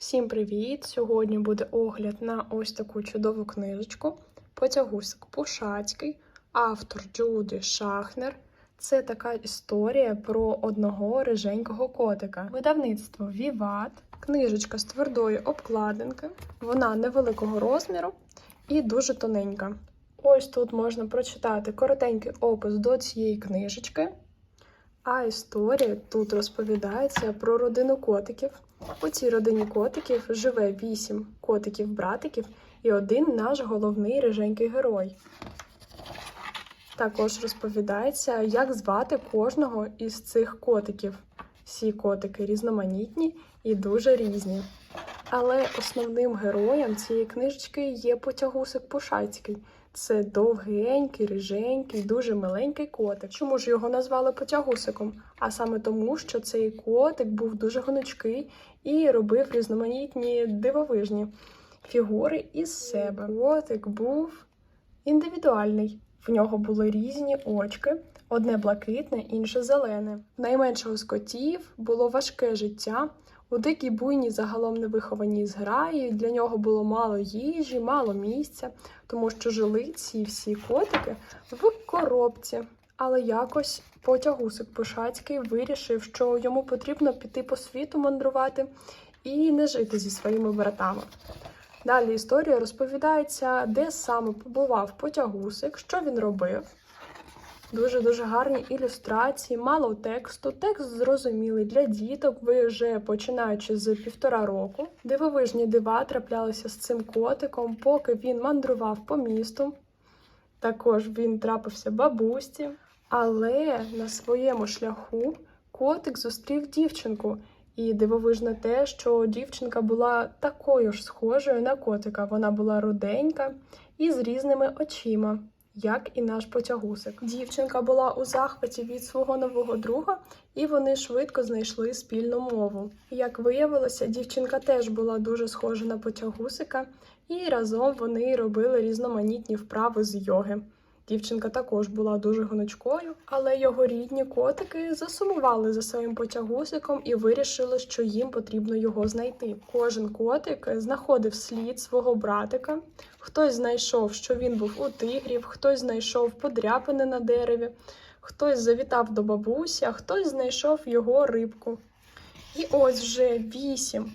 Всім привіт! Сьогодні буде огляд на ось таку чудову книжечку Потягусик Пушацький, автор Джуді Шахнер. Це така історія про одного риженького котика. Видавництво Віват. Книжечка з твердої обкладинки. Вона невеликого розміру і дуже тоненька. Ось тут можна прочитати коротенький опис до цієї книжечки. А історія тут розповідається про родину котиків. У цій родині котиків живе вісім котиків-братиків і один наш головний риженький герой. Також розповідається, як звати кожного із цих котиків. Всі котики різноманітні і дуже різні. Але основним героєм цієї книжечки є потягусик Пушацький. Це довгенький, риженький, дуже миленький котик. Чому ж його назвали потягусиком? А саме тому, що цей котик був дуже гнучкий і робив різноманітні дивовижні фігури із себе. Котик був індивідуальний. В нього були різні очки, одне блакитне, інше зелене. Найменшого з котів було важке життя. У дикій буйній загалом невихованій зграї для нього було мало їжі, мало місця, тому що жили ці всі котики в коробці. Але якось потягусик Пушацький вирішив, що йому потрібно піти по світу мандрувати і не жити зі своїми братами. Далі історія розповідається, де саме побував потягусик, що він робив. Дуже-дуже гарні ілюстрації, мало тексту. Текст зрозумілий для діток, ви вже починаючи з півтора року. Дивовижні дива траплялися з цим котиком, поки він мандрував по місту. Також він трапився бабусі. Але на своєму шляху котик зустрів дівчинку. І дивовижно те, що дівчинка була такою ж схожою на котика. Вона була руденька і з різними очима як і наш потягусик. Дівчинка була у захваті від свого нового друга, і вони швидко знайшли спільну мову. Як виявилося, дівчинка теж була дуже схожа на потягусика, і разом вони робили різноманітні вправи з йоги. Дівчинка також була дуже гнучкою, але його рідні котики засумували за своїм потягусиком і вирішили, що їм потрібно його знайти. Кожен котик знаходив слід свого братика. Хтось знайшов, що він був у тигрів, хтось знайшов подряпини на дереві, хтось завітав до бабусі, а хтось знайшов його рибку. І ось вже вісім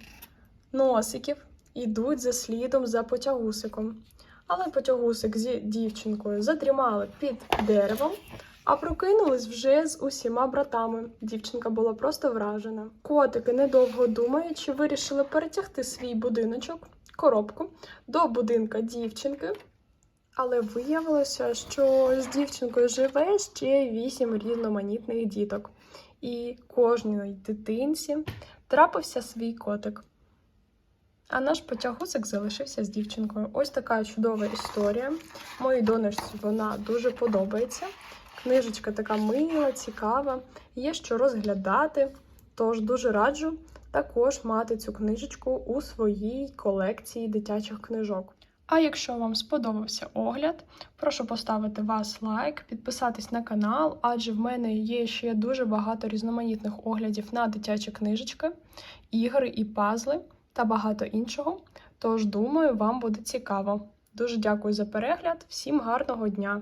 носиків ідуть за слідом за потягусиком. Але потягусик з дівчинкою задрімали під деревом, а прокинулись вже з усіма братами. Дівчинка була просто вражена. Котики, недовго думаючи, вирішили перетягти свій будиночок, коробку до будинка дівчинки. Але виявилося, що з дівчинкою живе ще вісім різноманітних діток. І кожній дитинці трапився свій котик. А наш потягусик залишився з дівчинкою. Ось така чудова історія. Моїй донечці вона дуже подобається. Книжечка така мила, цікава, є що розглядати. Тож дуже раджу також мати цю книжечку у своїй колекції дитячих книжок. А якщо вам сподобався огляд, прошу поставити вас лайк, підписатись на канал, адже в мене є ще дуже багато різноманітних оглядів на дитячі книжечки, ігри і пазли та багато іншого. Тож, думаю, вам буде цікаво. Дуже дякую за перегляд, всім гарного дня!